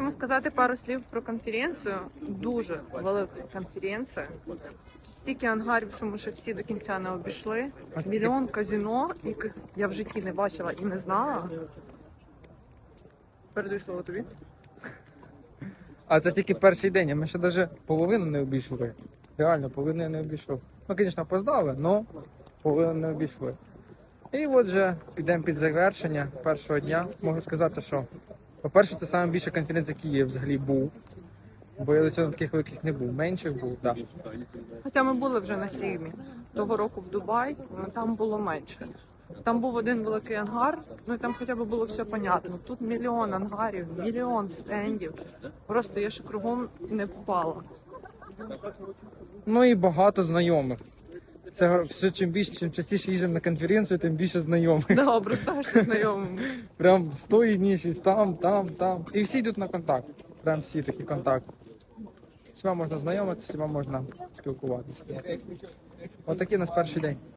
Хочемо сказати пару слів про конференцію. Дуже велика конференція. Стільки ангарів, що ми ще всі до кінця не обійшли. Мільйон казіно, яких я в житті не бачила і не знала. Передаю слово тобі. А це тільки перший день, а ми ще навіть половину не обійшли. Реально, половину я не обійшов. Ну, звісно, опоздали, але половину не обійшли. І от же підемо під завершення першого дня. Можу сказати, що, по-перше, це найбільша конференція, який я взагалі був. Бо я до цього на таких великих не був. Менших був, так. Хоча ми були вже на сігмі того року в Дубай, але там було менше. Там був один великий ангар, ну і там хоча б було все понятно. Тут мільйон ангарів, мільйон стендів. Просто я ще кругом не попала. Ну і багато знайомих. Це все чим більше, чим частіше їздимо на конференцію, тим більше знайомих. Добре, ставши знайомими. Прям з тої ніші, там, там, там. І всі йдуть на контакт. Прям всі такі контакти. Всіма можна знайомитися, всіма можна спілкуватися. Отакий у нас перший день.